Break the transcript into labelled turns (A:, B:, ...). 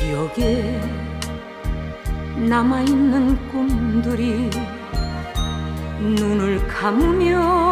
A: 기억에 남아있는 꿈들이 눈을 감으면 수